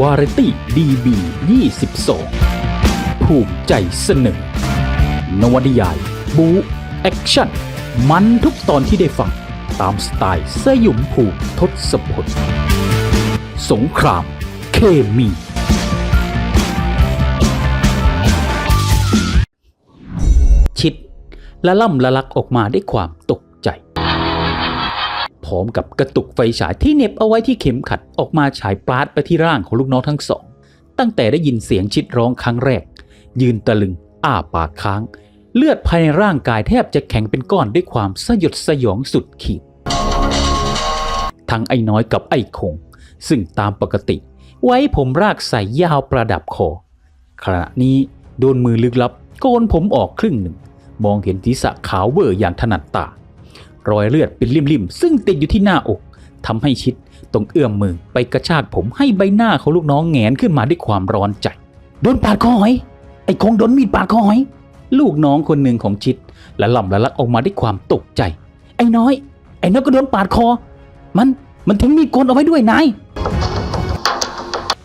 วาไรตี้ดีบี22ภูมิใจเสนอ นวนิยาย บู แอคชั่น มันทุกตอนที่ได้ฟัง ตามสไตล์สยุมภูมิทศพลสงคราม เคมี ชิดละล่ำละลักออกมาด้วยความตก พร้อมกับกระตุกไฟฉายที่เน็บเอาไว้ที่เข็มขัดออกมาฉายปราดไปที่ร่างของลูกน้องทั้งสอง ตั้งแต่ได้ยินเสียงชิดร้องครั้งแรก ยืนตะลึง อ้าปากค้าง เลือดภายในร่างกายแทบจะแข็งเป็นก้อนด้วยความสยดสยองสุดขีด ทั้งไอ้น้อยกับไอ้คง ซึ่งตามปกติ ไว้ผมรากใส่ยาวประดับคอขณะนี้โดนมือลึกลับโกนผมออกครึ่งหนึ่ง มองเห็นศีรษะขาวเวอร์อย่างถนัดตา รอยเลือดเป็นริมๆ ซึ่งติดอยู่ที่หน้าอกทำให้ชิดต้องเอื้อมมือไปกระชากผมให้ใบหน้าของลูกน้องแงนขึ้นมาด้วยความร้อนใจ โดนปาดคอหอย ไอ้คงโดนมีดปาดคอหอย ลูกน้องคนหนึ่งของชิดและล่ำละลักออกมาด้วยความตกใจ ไอ้น้อย ไอ้น้อยก็โดนปาดคอ มันมันถึงมีดโกนเอาไว้ด้วยนาย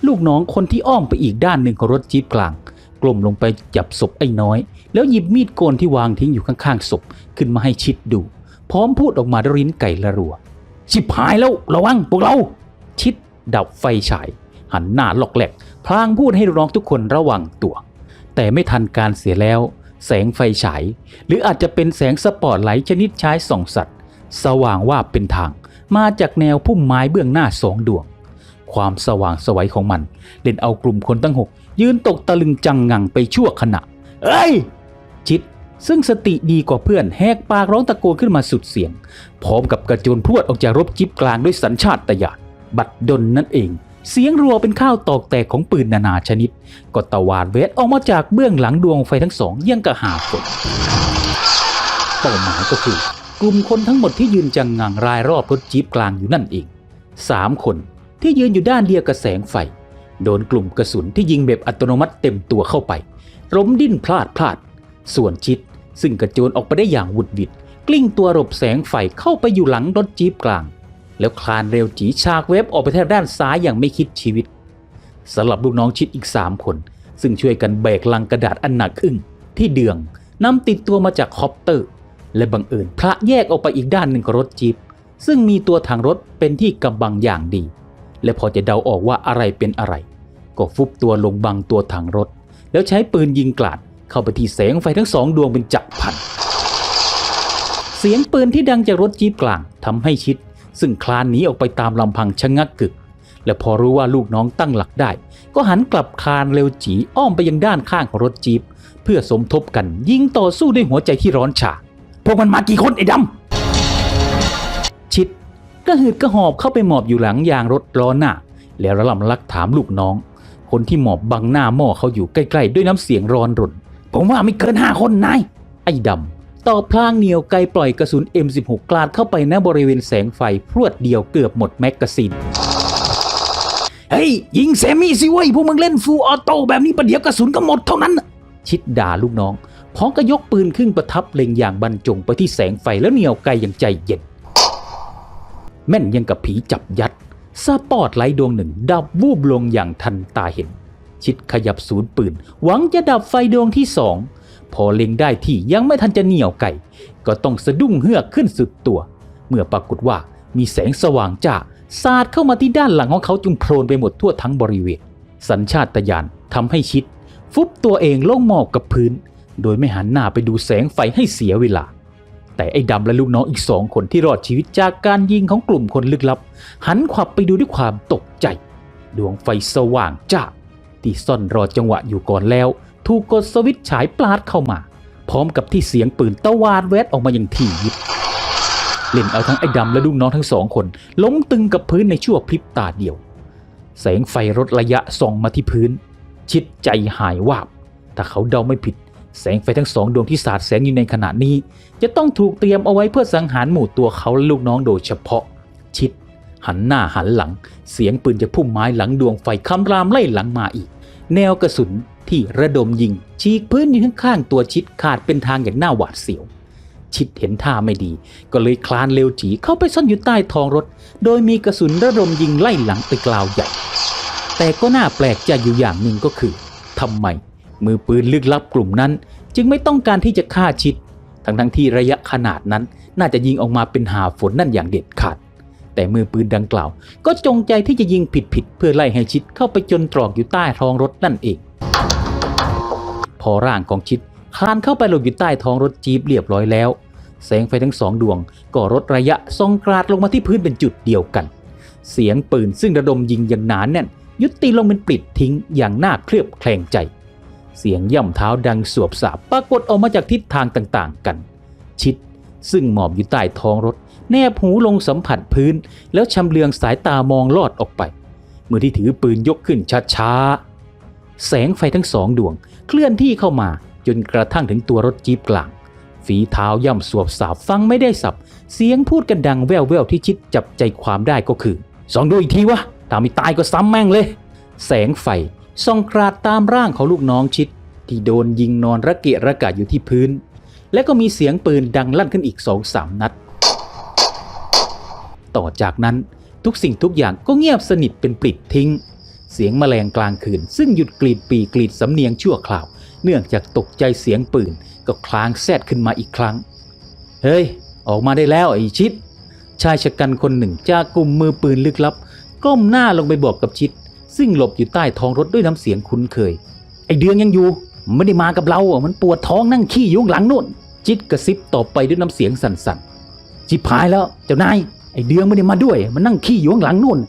ลูกน้องคนที่อ้อมไปอีกด้านหนึ่งของรถจี๊ปกลางกลมลงไปจับศพไอ้น้อย แล้วหยิบมีดโกนที่วางทิ้งอยู่ข้างๆศพขึ้นมาให้ชิดดู พร้อมพูดออกมาด้วยริ้นไก่ละรัว ชิบหายแล้วระวังพวกเรา ชิดดับไฟฉาย หันหน้าหลอกแหลก พลางพูดให้ลูกน้องทุกคนระวังตัว แต่ไม่ทันการเสียแล้ว แสงไฟฉาย หรืออาจจะเป็นแสงสปอตไลท์ชนิดใช้ส่องสัตว์ สว่างว่าเป็นทาง มาจากแนวพุ่มไม้เบื้องหน้าสองดวง ความสว่างสวัยของมันเล่นเอากลุ่มคนตั้งหกยืนตกตะลึงจังงังไปชั่วขณะ เอ้ย ชิด ซึ่งสติดีกว่าเพื่อนแหกปากร้องตะโกนขึ้นมาสุดเสียง พร้อมกับกระโจนพรวดออกจากรบจิบกลางด้วยสัญชาตญาณบัดดลนั่นเอง เสียงรัวเป็นข้าวตอกแตกของปืนนานาชนิด ก็ตะวาดเวทออกมาจากเบื้องหลังดวงไฟทั้งสองยังกระหาฝนเป้าหมายก็คือกลุ่มคนทั้งหมดที่ยืนจังงังรายรอบรถจี๊ปกลางอยู่นั่นเองสามคนที่ยืนอยู่ด้านเดียวกับแสงไฟ โดนกลุ่มกระสุนที่ยิงแบบอัตโนมัติเต็มตัวเข้าไป ล้มดิ้นพลาดพลาด ส่วนชิด ซึ่งกระโจนออกไปได้อย่างวุดวิดกลิ้งตัวหลบแสงไฟเข้าไปอยู่หลังรถจี๊ปกลาง แล้วคลานเร็วจีชากเว็บออกไปทางด้านซ้ายอย่างไม่คิดชีวิตสำหรับลูกน้องชิดอีก 3 คน ซึ่งช่วยกันแบกลังกระดาษอันหนักอึ้งที่เดืองนำติดตัวมาจากคอปเตอร์ และบังเอิญพระแยกออกไปอีกด้านหนึ่งของรถจี๊ปซึ่งมีตัวถังรถเป็นที่กำบังอย่างดี และพอจะเดาออกว่าอะไรเป็นอะไร ก็ฟุบตัวลงบังตัวถังรถ แล้วใช้ปืนยิงกลาด เข้าไปที่แสงไฟทั้งสองดวงเป็นจักรพันเสียงปืนที่ดังจากรถจี๊ปกลางทำให้ชิด ซึ่งคลานหนีออกไปตามลำพังชะงักกึก และพอรู้ว่าลูกน้องตั้งหลักได้ ก็หันกลับคลานเร็วจีอ้อมไปยังด้านข้างของรถจี๊ปเพื่อสมทบกันยิงต่อสู้ด้วยหัวใจที่ร้อนฉาพวกมันมากี่คนไอ้ดำชิดก็หืดก็หอบเข้าไปหมอบอยู่หลังยางรถล้อหน้า แล้วระลำลักถามลูกน้อง คนที่หมอบบังหน้าหม้อเขาอยู่ใกล้ ๆ ด้วยน้ำเสียงร้อนรน ผมว่าไม่เกินห้าคนนาย ไอ้ดำตอบพลางเหนียวไกลปล่อยกระสุน M16 กลาดเข้าไปณบริเวณแสงไฟ พรวดเดียวเกือบหมดแมกกาซีน เฮ้ย ยิงแซมมี่สิเว้ยพวกมึงเล่นฟูลออโต้แบบนี้ประเดี๋ยวกระสุนก็หมดเท่านั้นน่ะชิดด่าลูกน้องพร้อมก็ยกปืนขึ้นประทับเล็งอย่างบรรจงไปที่แสงไฟแล้วเหนียวไกลอย่างใจเย็น แม่นยังกับผีจับยัดสปอตไลท์ดวงหนึ่ง ดับวูบลงอย่างทันตาเห็น ชิดขยับศูนย์ปืน หวังจะดับไฟดวงที่สองพอเล็งได้ที่ยังไม่ทันจะเหนี่ยวไก่ ก็ต้องสะดุ้งเฮือกขึ้นสุดตัว เมื่อปรากฏว่ามีแสงสว่างจ้าสาดเข้ามาที่ด้านหลังของเขาจุงโพลนไปหมดทั่วทั้งบริเวณ สัญชาตญาณทำให้ชิด ฟุบตัวเองลงหมอบกับพื้น โดยไม่หันหน้าไปดูแสงไฟให้เสียเวลา แต่ไอ้ดำและลูกน้องอีกสองคนที่รอดชีวิตจากการยิงของกลุ่มคนลึกลับ หันขวับไปดูด้วยความตกใจ ดวงไฟสว่างจ้า ที่ซ่อนรอจังหวะอยู่ก่อนแล้ว ถูกกดสวิตช์ฉายปลาดเข้ามา พร้อมกับที่เสียงปืนตะวาดแวดออกมาอย่างถี่ยิบเล่นเอาทั้งไอ้ดำและลูกน้องทั้งสองคน ล้มตึงกับพื้นในชั่วพริบตาเดียว แสงไฟลดระยะส่องมาที่พื้น ชิดใจหายวาบ ถ้าเขาเดาไม่ผิด แสงไฟทั้งสองดวงที่สาดแสงอยู่ในขณะนี้ จะต้องถูกเตรียมเอาไว้เพื่อสังหารหมู่ตัวเขาและลูกน้องโดยเฉพาะ ชิด หันหน้าหันหลัง เสียงปืนจะพุ่มไม้หลังดวงไฟคำรามไล่หลังมาอีก แนวกระสุนที่ระดมยิง ฉีกพื้นอยู่ข้างๆตัวชิดขาดเป็นทางอย่างน่าหวาดเสียว ชิดเห็นท่าไม่ดี ก็เลยคลานเร็วจีเข้าไปซ่อนอยู่ใต้ท้องรถ โดยมีกระสุนระดมยิงไล่หลังไปกล่าวใหญ่ แต่ก็น่าแปลกใจอยู่อย่างหนึ่งก็คือทำไม มือปืนลึกลับกลุ่มนั้น จึงไม่ต้องการที่จะฆ่าชิดทั้งทั้งที่ระยะขนาดนั้น น่าจะยิงออกมาเป็นหาฝนนั่นอย่างเด็ดขาด แต่มือปืนดังกล่าว ก็จงใจที่จะยิงผิดๆเพื่อไล่ให้ชิดเข้าไปจนตรอกอยู่ใต้ท้องรถนั่นเอง พอร่างของชิดคลานเข้าไปหลบอยู่ใต้ท้องรถจี๊ปเรียบร้อยแล้ว แสงไฟทั้งสองดวงก็ลดระยะส่องกราดลงมาที่พื้นเป็นจุดเดียวกัน เสียงปืนซึ่งระดมยิงอย่างหนานแน่นยุติลงเป็นปลิดทิ้งอย่างน่าเคลือบแคลงใจ เสียงย่ำเท้าดังสวบสาบปรากฏออกมาจากทิศทางต่างๆกัน ชิดซึ่งหมอบอยู่ใต้ท้องรถ แนบหูลงสัมผัสพื้น แล้วชำเลืองสายตามองลอดออกไป มือที่ถือปืนยกขึ้นช้าๆ แสงไฟทั้งสองดวง เคลื่อนที่เข้ามาจนกระทั่งถึงตัวรถจี๊ปกลาง ฝีเท้าย่ำสวบสาบฟังไม่ได้สับ เสียงพูดกันดังแว่วๆที่ชิดจับใจความได้ก็คือสองดูอีกทีวะถ้าไม่ตายก็ซ้ำแม่งเลย แสงไฟส่องกราดตามร่างของลูกน้องชิด ที่โดนยิงนอนระเกะระกะอยู่ที่พื้น และก็มีเสียงปืนดังลั่นขึ้นอีกสองสามนัด ต่อจากนั้นทุกสิ่งทุกอย่างก็เงียบสนิทเป็นปลิดทิ้ง เสียงแมลงกลางคืน ซึ่งหยุดกรีดปีกรีดสำเนียงชั่วคราว เนื่องจากตกใจเสียงปืนก็คลางแซดขึ้นมาอีกครั้ง เฮ้ย ออกมาได้แล้วไอ้ชิด ชายชะกันคนหนึ่งจากกลุ่มมือปืนลึกลับ ก้มหน้าลงไปบอกกับชิด ซึ่งหลบอยู่ใต้ท้องรถด้วยน้ำเสียงคุ้นเคย ไอ้เดืองยังอยู่ไม่ได้มากับเราอะมันปวดท้องนั่งขี้ยู่งหลังนู่นจิตกระซิบต่อไปด้วยน้ำเสียงสั่นๆจิบหายแล้วเจ้านาย ไอ้เดืองไม่ได้มาด้วย มันนั่งขี้อยู่ข้างหลังนู่น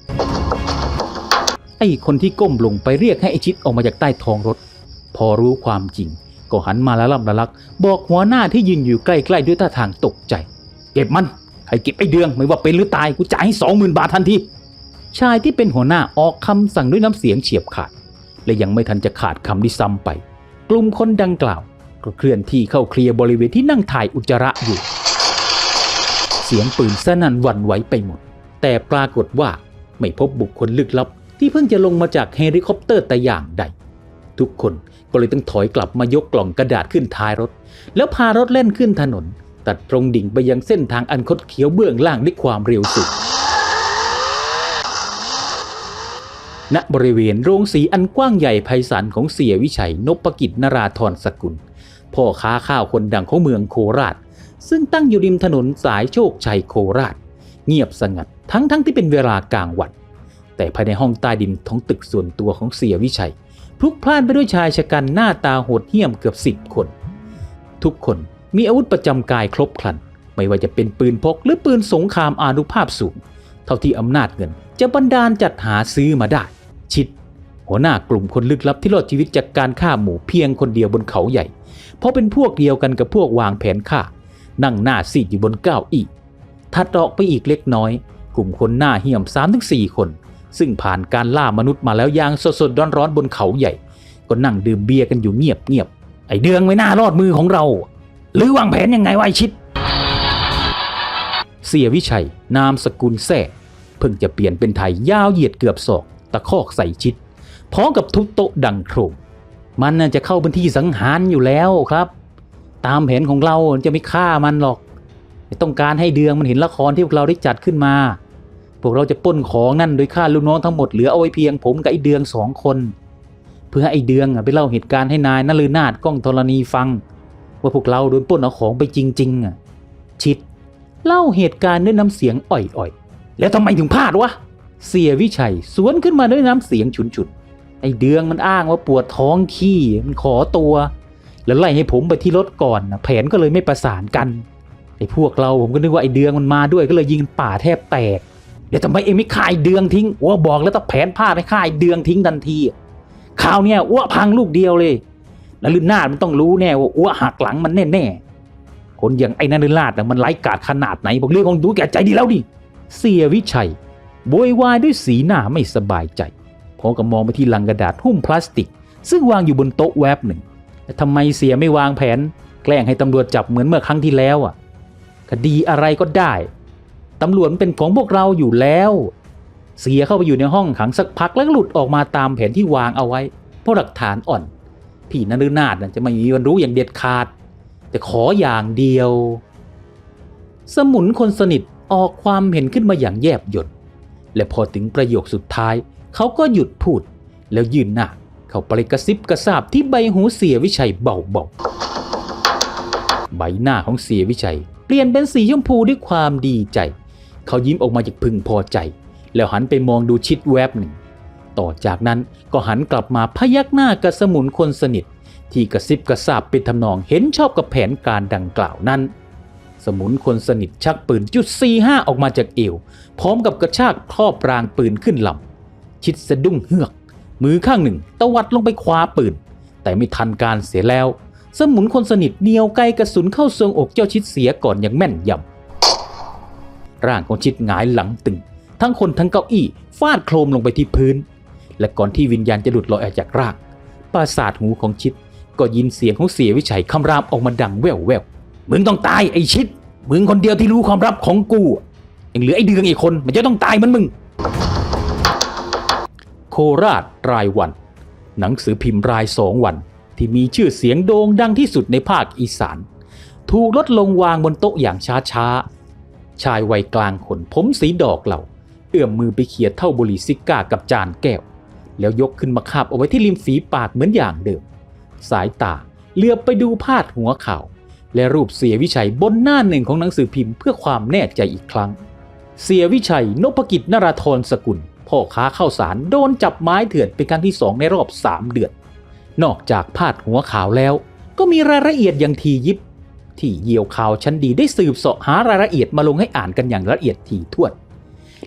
ไอ้คนที่ก้มลงไปเรียกให้ไอ้ชิดออกมาจากใต้ท้องรถ พอรู้ความจริง ก็หันมาละล่ำละลัก บอกหัวหน้าที่ยืนอยู่ใกล้ๆด้วยท่าทางตกใจ เก็บมันใครเก็บไอ้เดืองไม่ว่าเป็นหรือตายกูจ่ายให้สองหมื่นบาททันทีชายที่เป็นหัวหน้าออกคำสั่งด้วยน้ำเสียงเฉียบขาด และยังไม่ทันจะขาดคำที่ซ้ำไป กลุ่มคนดังกล่าว ก็เคลื่อนที่เข้าเคลียร์บริเวณที่นั่งถ่ายอุจจาระอยู่ เสียงปืนสนั่นหวั่นไหวไปหมด แต่ปรากฏว่าไม่พบบุคคลลึกลับ ที่เพิ่งจะลงมาจากเฮลิคอปเตอร์แต่อย่างใด ทุกคนก็เลยต้องถอยกลับมายกกล่องกระดาษขึ้นท้ายรถ แล้วพารถเล่นขึ้นถนน ตัดตรงดิ่งไปยังเส้นทางอันคดเคี้ยวเบื้องล่างด้วยความเร็วสูงณบริเวณโรงสีอันกว้างใหญ่ไพศาลของเสียวิชัยนพกิจนราธรสกุล พ่อค้าข้าวคนดังของเมืองโคราช ซึ่งตั้งอยู่ริมถนนสายโชคชัยโคราช เงียบสงัดทั้งทั้งที่เป็นเวลากลางวัน แต่ภายในห้องใต้ดินของตึกส่วนตัวของเสียวิชัย พลุกพล่านไปด้วยชายชะกันหน้าตาโหดเหี้ยมเกือบสิบคน ทุกคนมีอาวุธประจำกายครบครัน ไม่ว่าจะเป็นปืนพกหรือปืนสงครามอานุภาพสูง เท่าที่อำนาจเงินจะบันดาลจัดหาซื้อมาได้ ชิด หัวหน้ากลุ่มคนลึกลับที่รอดชีวิตจากการฆ่าหมูเพียงคนเดียวบนเขาใหญ่ เพราะเป็นพวกเดียวกันกับพวกวางแผนฆ่า นั่งหน้าซีดอยู่บนเก้าอี้ถัดออกไปอีกเล็กน้อย กลุ่มคนหน้าเหี้ยม3าถึงสคน ซึ่งผ่านการล่ามนุษย์มาแล้วอย่างสดๆร้อนๆบนเขาใหญ่ ก็นั่งดื่มเบียร์กันอยู่เงียบๆไอเดืองไม่น่ารอดมือของเรา หรือวางแผนยังไงวะไอชิด เสียวิชัย นามสกุลแซ่เพิ่งจะเปลี่ยนเป็นไทยยาวเหยียดเกือบศอกตะคอกใส่ชิดพร้อมกับทุบโต๊ะดังโครมมันน่ะจะเข้าพื้นที่สังหารอยู่แล้วครับ ตามแผนของเราจะไม่ฆ่ามันหรอก ต้องการให้เดืองมันเห็นละครที่พวกเราได้จัดขึ้นมา พวกเราจะปล้นของนั่นโดยฆ่าลูกน้องทั้งหมดเหลือเอาไว้เพียงผมกับไอ้เดืองสองคน เพื่อให้ไอ้เดืองไปเล่าเหตุการณ์ให้นายนลือนาดกล้องธรณีฟัง ว่าพวกเราโดนปล้นเอาของไปจริงๆอะชิดเล่าเหตุการณ์ด้วยน้ำเสียงอ่อยๆ แล้วทำไมถึงพลาดวะ เสียวิชัยสวนขึ้นมาด้วยน้ำเสียงฉุนๆไอ้เดืองมันอ้างว่าปวดท้องขี้มันขอตัว แล้วไล่ให้ผมไปที่รถก่อนนะแผนก็เลยไม่ประสานกันไอ้พวกเราผมก็นึกว่าไอ้เดืองมันมาด้วยก็เลยยิงป่าแทบแตกเดี๋ยวทำไมเองไม่ฆ่าไอ้เดืองทิ้งอ้วบอกแล้วถ้าแผนพลาดให้ฆ่าไอ้เดืองทิ้งทันทีข่าวเนี่ยอ้วพังลูกเดียวเลยแล้วลืนนาดมันต้องรู้แน่ว่าอ้วหักหลังมันแน่ๆคนอย่างไอ้นันลืนนาดมันไร้กาจขนาดไหนบอกเรื่องของดูแก่ใจดีแล้วดิเสียวิชัยโวยวายด้วยสีหน้าไม่สบายใจพร้อมกับมองไปที่ลังกระดาษหุ้มพลาสติก ซึ่งวางอยู่บนโต๊ะแวบหนึ่ง ทำไมเสียไม่วางแผน แกล้งให้ตำรวจจับเหมือนเมื่อครั้งที่แล้วอะ คดีอะไรก็ได้ตำรวจเป็นของพวกเราอยู่แล้ว เสียเข้าไปอยู่ในห้องขังสักพักแล้วหลุดออกมาตามแผนที่วางเอาไว้ เพราะหลักฐานอ่อน พี่นฤนาถน่ะจะไม่มีวันรู้อย่างเด็ดขาด แต่ขออย่างเดียว สมุนคนสนิทออกความเห็นขึ้นมาอย่างแยบยลและพอถึงประโยคสุดท้าย เขาก็หยุดพูดแล้วยืนหน้า เข้าไปกระซิบกระซาบที่ใบหูเสียวิชัยเบาๆ ใบหน้าของเสียวิชัย เปลี่ยนเป็นสีชมพูด้วยความดีใจ เขายิ้มออกมาจากพึงพอใจ แล้วหันไปมองดูชิดแวบหนึ่ง ต่อจากนั้นก็หันกลับมาพยักหน้ากับสมุนคนสนิท ที่กระซิบกระซาบเป็นทำนองเห็นชอบกับแผนการดังกล่าวนั้นสมุนคนสนิทชักปืนจุด 45 ออกมาจากเอว พร้อมกับกระชากครอบรางปืนขึ้นลำ ชิดสะดุ้งเฮือก มือข้างหนึ่งตวัดลงไปคว้าปืน แต่ไม่ทันการเสียแล้ว สมุนคนสนิทเนียวไกลกระสุนเข้าทรวงอกเจ้าชิดเสียก่อนอย่างแม่นยำร่างของชิดหงายหลังตึง ทั้งคนทั้งเก้าอี้ฟาดโครมลงไปที่พื้น และก่อนที่วิญญาณจะหลุดลอยออกจากร่างประสาทหูของชิดก็ยินเสียงของเสียวิชัยคำรามออกมาดังแว่วแววมึงต้องตายไอ้ชิด มึงคนเดียวที่รู้ความลับของกูยังเหลือไอ้เดืองอีกคนมันจะต้องตายเหมันมึง โคราชรายวัน หนังสือพิมพ์รายสองวัน ที่มีชื่อเสียงโด่งดังที่สุดในภาคอีสาน ถูกลดลงวางบนโต๊ะอย่างช้าๆ ชายวัยกลางคนผมสีดอกเหล่า เอื้อมมือไปเขี่ยเท่าบุหรี่ซิก้ากับจานแก้ว แล้วยกขึ้นมาคาบเอาไว้ที่ริมฝีปากเหมือนอย่างเดิม สายตาเลือบไปดูพาดหัวข่าว และรูปเสียวิชัยบนหน้าหนึ่งของหนังสือพิมพ์เพื่อความแน่ใจอีกครั้ง เสียวิชัยนพกิจนราธรสกุล พ่อค้าข้าวสารโดนจับไม้เถื่อนเป็นครั้งที่สองในรอบ 3 เดือน นอกจากพาดหัวข่าวแล้ว ก็มีรายละเอียดอย่างทียิบ ที่เยี่ยวข่าวชั้นดีได้สืบเสาะหารายละเอียดมาลงให้อ่านกันอย่างละเอียดถี่ถ้วน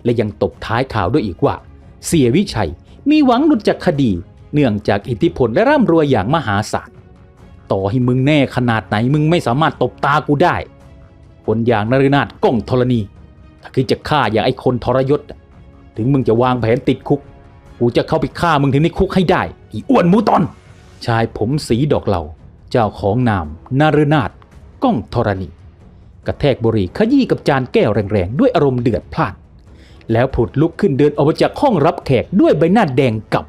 และยังตบท้ายข่าวด้วยอีกว่า เสียวิชัยมีหวังหลุดจากคดี เนื่องจากอิทธิพลและร่ำรวยอย่างมหาศาลต่อให้มึงแน่ขนาดไหนมึงไม่สามารถตบตากูได้ คนอย่างนฤนาถก้องธรณี ถ้าคิดจะฆ่าอย่างไอ้คนทรยศ ถึงมึงจะวางแผนติดคุก กูจะเข้าไปฆ่ามึงถึงในคุกให้ได้ อีอ้วนมูตอน ชายผมสีดอกเหล่า เจ้าของนามนารนาฏก้องธรณี กระแทกบุหรี่ขยี้กับจานแก้วแรงๆ ด้วยอารมณ์เดือดพล่าน แล้วผุดลุกขึ้นเดินออกมาจากห้องรับแขกด้วยใบหน้าแดงกำ่